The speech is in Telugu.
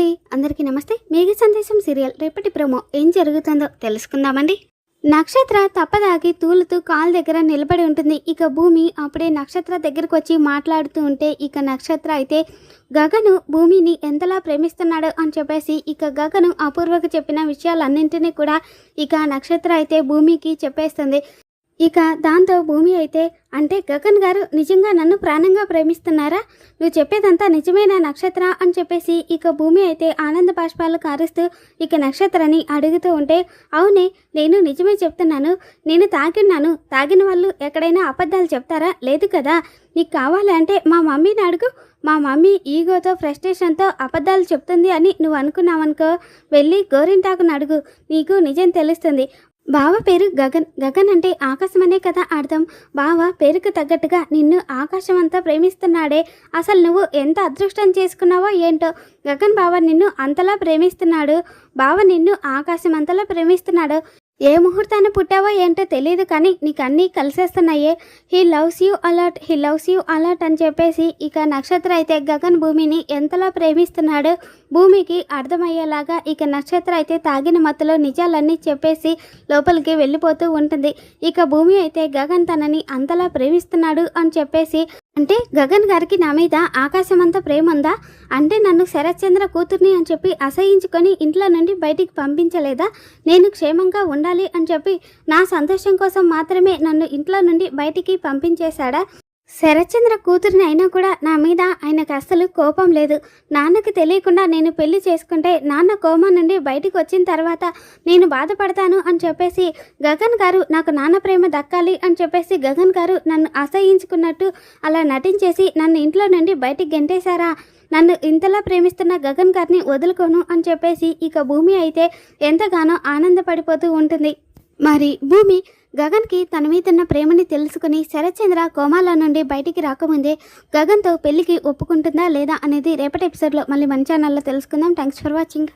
అండి. అందరికీ నమస్తే. మేఘ సందేశం సీరియల్ రేపటి ప్రోమో ఏం జరుగుతుందో తెలుసుకుందామండి. నక్షత్ర తప్పదాగి తూలుతూ కాల్ దగ్గర నిలబడి ఉంటుంది. ఇక భూమి అప్పుడే నక్షత్ర దగ్గరకు వచ్చి మాట్లాడుతూ ఉంటే ఇక నక్షత్ర అయితే గగను భూమిని ఎంతలా ప్రేమిస్తున్నాడో? అని చెప్పేసి ఇక గగను అపూర్వకు చెప్పిన విషయాలన్నింటినీ కూడా ఇక నక్షత్ర అయితే భూమికి చెప్పేస్తుంది. ఇక దాంతో భూమి అయితే అంటే గగన్ గారు నిజంగా నన్ను ప్రాణంగా ప్రేమిస్తున్నారా? నువ్వు చెప్పేదంతా నిజమైన నక్షత్ర? అని చెప్పేసి ఇక భూమి అయితే ఆనంద బాష్పాలు కారుస్తూ ఇక నక్షత్రాన్ని అడుగుతూ ఉంటే అవునే నేను నిజమే చెప్తున్నాను. నేను తాగిన్నాను. తాగిన వాళ్ళు ఎక్కడైనా అబద్ధాలు చెప్తారా? లేదు కదా. నీకు కావాలంటే మా మమ్మీని అడుగు. మా మమ్మీ ఈగోతో ఫ్రస్ట్రేషన్తో అబద్ధాలు చెప్తుంది అని నువ్వు అనుకున్నావనుకో వెళ్ళి గోరింటాకును అడుగు. నీకు నిజం తెలుస్తుంది. బావ పేరు గగన్. గగన్ అంటే ఆకాశం అనే కదా అర్థం. బావ పేరుకు తగ్గట్టుగా నిన్ను ఆకాశం అంతా ప్రేమిస్తున్నాడే. అసలు నువ్వు ఎంత అదృష్టం చేసుకున్నావో ఏంటో. గగన్ బావ నిన్ను అంతలా ప్రేమిస్తున్నాడు. బావ నిన్ను ఆకాశం అంతలా ప్రేమిస్తున్నాడు. ఏ ముహూర్తాన పుట్టావో ఏంటో తెలియదు కానీ నీకు అన్నీ కలిసేస్తున్నాయే he loves you a lot he loves you a lot అని చెప్పేసి ఇక నక్షత్ర అయితే గగన్ భూమిని ఎంతలా ప్రేమిస్తున్నాడు? భూమికి అర్థమయ్యేలాగా ఇక నక్షత్ర అయితే తాగిన మత్తులో నిజాలన్నీ చెప్పేసి లోపలికి వెళ్ళిపోతూ ఉంటుంది. ఇక భూమి అయితే గగన్ తనని అంతలా ప్రేమిస్తున్నాడు అని చెప్పేసి అంటే గగన్ గారికి నా మీద ఆకాశమంతా ప్రేమ ఉందా అంటే నన్ను శరత్చంద్ర కూతుర్ని అని చెప్పి అసహించుకొని ఇంట్లో నుండి బయటికి పంపించలేదా? నేను క్షేమంగా ఉండాలి అని చెప్పి నా సంతోషం కోసం మాత్రమే నన్ను ఇంట్లో నుండి బయటికి పంపించేశాడా? శరత్చంద్ర కూతురిని అయినా కూడా నా మీద ఆయనకు అస్సలు కోపం లేదు. నాన్నకి తెలియకుండా నేను పెళ్ళి చేసుకుంటే నాన్న కోమా నుండి బయటకు వచ్చిన తర్వాత నేను బాధపడతాను అని చెప్పేసి గగన్ గారు నాకు నాన్న ప్రేమ దక్కాలి అని చెప్పేసి గగన్ గారు నన్ను అసహించుకున్నట్టు అలా నటించేసి నన్ను ఇంట్లో నుండి బయటికి గెంటేశారా? నన్ను ఇంతలా ప్రేమిస్తున్న గగన్ గారిని వదులుకోను అని చెప్పేసి ఇక భూమి అయితే ఎంతగానో ఆనందపడిపోతూ ఉంటుంది. మరి భూమి గగన్కి తన మీద ఉన్న ప్రేమని తెలుసుకుని శరత్చంద్ర కోమాల నుండి బయటికి రాకముందే గగన్తో పెళ్ళికి ఒప్పుకుంటుందా లేదా అనేది రేపటి ఎపిసోడ్లో మళ్ళీ మన ఛానల్లో తెలుసుకుందాం. Thanks for watching